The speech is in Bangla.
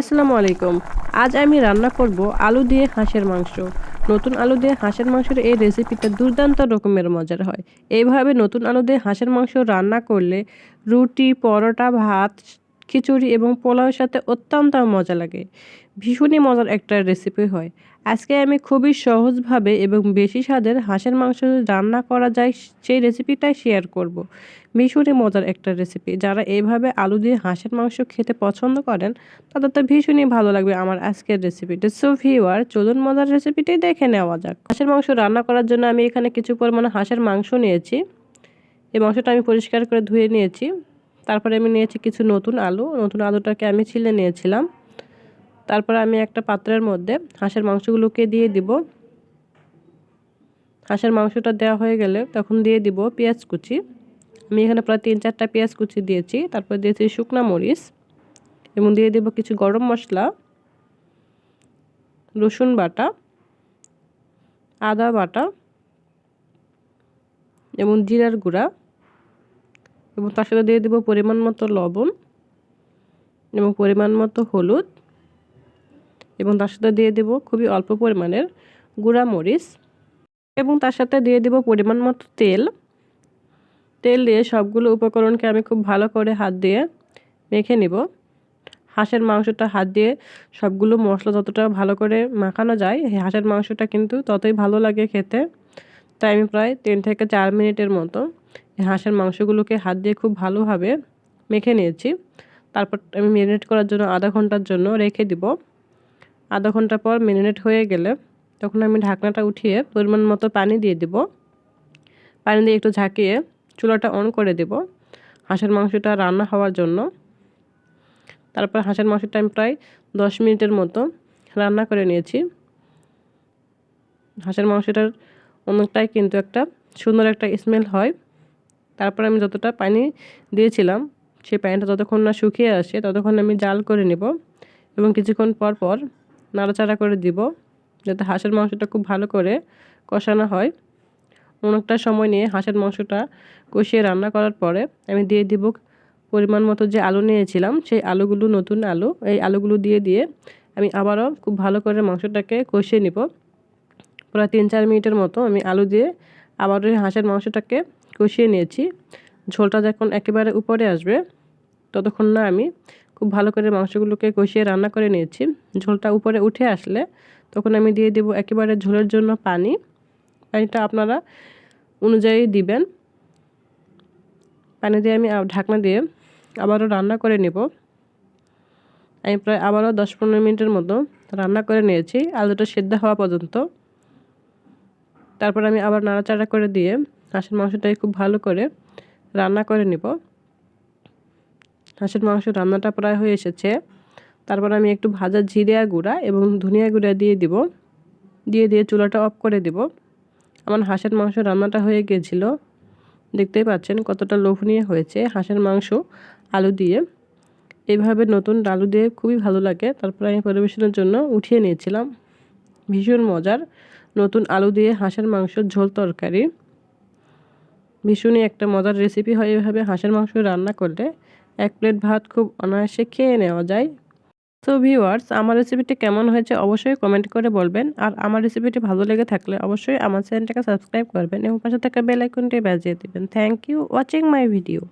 আসসালামু আলাইকুম। আজ আমি রান্না করব আলু দিয়ে হাঁসের মাংস। নতুন আলু দিয়ে হাঁসের মাংসের এই রেসিপিটা দুর্দান্ত রকমের মজার হয়। এইভাবে নতুন আলু দিয়ে হাঁসের মাংস রান্না করলে রুটি, পরোটা, ভাত খিচুড়ি এবং পোলাওয়ের সাথে অত্যন্ত মজা লাগে। ভীষণই মজার একটা রেসিপি হয়। আজকে আমি খুবই সহজভাবে এবং বেশি স্বাদের হাঁসের মাংস রান্না করা যায় সেই রেসিপিটাই শেয়ার করব। ভীষণই মজার একটা রেসিপি যারা এইভাবে আলু দিয়ে হাঁসের মাংস খেতে পছন্দ করেন, তাদের তো ভীষণই ভালো লাগবে আমার আজকের রেসিপিটা সো ভিওয়ার চলুন মজার রেসিপিটাই দেখে নেওয়া যাক। হাঁসের মাংস রান্না করার জন্য আমি এখানে কিছু পরিমাণে হাঁসের মাংস নিয়েছি। এই মাংসটা আমি পরিষ্কার করে ধুয়ে নিয়েছি। তারপরে আমি নিয়েছি কিছু নতুন আলু। নতুন আলুটাকে আমি ছিলে নিয়েছিলাম। তারপরে আমি একটা পাত্রের মধ্যে হাঁসের মাংসগুলোকে দিয়ে দিব। হাঁসের মাংসটা দেওয়া হয়ে গেলে তখন দিয়ে দিব পেঁয়াজ কুচি। আমি এখানে প্রায় তিন চারটা পেঁয়াজ কুচি দিয়েছি। তারপর দিয়েছি শুকনা মরিচ এবং দিয়ে দেব কিছু গরম মশলা, রসুন বাটা, আদা বাটা এবং জিরার গুঁড়া। এবং তার সাথে দিয়ে দেবো পরিমাণ মতো লবণ এবং পরিমাণ মতো হলুদ এবং তার সাথে দিয়ে দেব খুবই অল্প পরিমাণের গুঁড়া মরিচ এবং তার সাথে দিয়ে দেব পরিমাণ মতো তেল। তেল দিয়ে সবগুলো উপকরণকে আমি খুব ভালো করে হাত দিয়ে মেখে নিব। হাঁসের মাংসটা হাত দিয়ে সবগুলো মশলা যতটা ভালো করে মাখানো যায় হাঁসের মাংসটা কিন্তু ততই ভালো লাগে খেতে। তাই আমি প্রায় তিন থেকে চার মিনিটের মতো হাঁসের মাংসগুলোকে হাত দিয়ে খুব ভালোভাবে মেখে নিয়েছি। তারপর আমি ম্যারিনেট করার জন্য আধা ঘণ্টার জন্য রেখে দিব। আধা ঘণ্টা পর ম্যারিনেট হয়ে গেলে তখন আমি ঢাকনাটা উঠিয়ে পরিমাণ মতো পানি দিয়ে দিব। পানি দিয়ে একটু ঝাঁকিয়ে চুলাটা অন করে দেব হাঁসের মাংসটা রান্না হওয়ার জন্য। তারপর হাঁসের মাংসটা আমি প্রায় দশ মিনিটের মতো রান্না করে নিয়েছি। হাঁসের মাংসটার অনেকটাই কিন্তু একটা সুন্দর একটা স্মেল হয়। তারপর আমি যতটা পানি দিয়েছিলাম, সেই পানিটা যতক্ষণ না শুকিয়ে আসে ততক্ষণ আমি জাল করে নেব এবং কিছুক্ষণ পর পর নাড়াচাড়া করে দিব যাতে হাঁসের মাংসটা খুব ভালো করে কষানো হয়। অনেকটা সময় নিয়ে হাঁসের মাংসটা কষিয়ে রান্না করার পরে আমি দিয়ে দিব পরিমাণ মতো যে আলু নিয়েছিলাম, সেই আলুগুলো, নতুন আলু, এই আলুগুলো দিয়ে দিয়ে আমি আবারও খুব ভালো করে মাংসটাকে কষিয়ে নিব। প্রায় তিন চার মিনিটের মতো আমি আলু দিয়ে আবারও হাঁসের মাংসটাকে কষিয়ে নিয়েছি। ঝোলটা যখন একেবারে উপরে আসবে, ততক্ষণ না আমি খুব ভালো করে মাংসগুলোকে কষিয়ে রান্না করে নিয়েছি। ঝোলটা উপরে উঠে আসলে তখন আমি দিয়ে দেব একেবারে ঝোলের জন্য পানি। পানিটা আপনারা অনুযায়ী দিবেন। পানি দিয়ে আমি ঢাকনা দিয়ে আবারও রান্না করে নেব। আমি প্রায় আবারও দশ পনেরো মিনিটের মতো রান্না করে নিয়েছি। আলুটা সেদ্ধ হওয়া পর্যন্ত। তারপর আমি আবার নাড়াচাড়া করে দিয়ে হাঁসের মাংসটাকে খুব ভালো করে রান্না করে নিব। হাঁসের মাংস রান্নাটা প্রায় হয়ে এসেছে। তারপর আমি একটু ভাজা জিরিয়া গুঁড়া এবং ধনিয়া গুঁড়া দিয়ে দিব। দিয়ে দিয়ে চুলাটা অফ করে দিব। আমার হাঁসের মাংস রান্নাটা হয়ে গিয়েছিল দেখতেই পাচ্ছেন কতটা লোভনীয় হয়েছে হাঁসের মাংস আলু দিয়ে। এইভাবে নতুন আলু দিয়ে খুবই ভালো লাগে। তারপর আমি পরিবেশনের জন্য উঠিয়ে নিয়েছিলাম। ভীষণ মজার নতুন আলু দিয়ে হাঁসের মাংস ঝোল তরকারি। ভীষণই একটা মজার রেসিপি হয় এভাবে হাঁসের মাংস রান্না করলে। এক প্লেট ভাত খুব অনায়াসে খেয়ে নেওয়া যায়। তো ভিউয়ার্স আমার রেসিপিটি কেমন হয়েছে অবশ্যই কমেন্ট করে বলবেন। আর আমার রেসিপিটি ভালো লেগে থাকলে অবশ্যই আমার চ্যানেলটাকে সাবস্ক্রাইব করবেন এবং পাশে থাকা বেল আইকনটি বাজিয়ে দেবেন। Thank you watching my video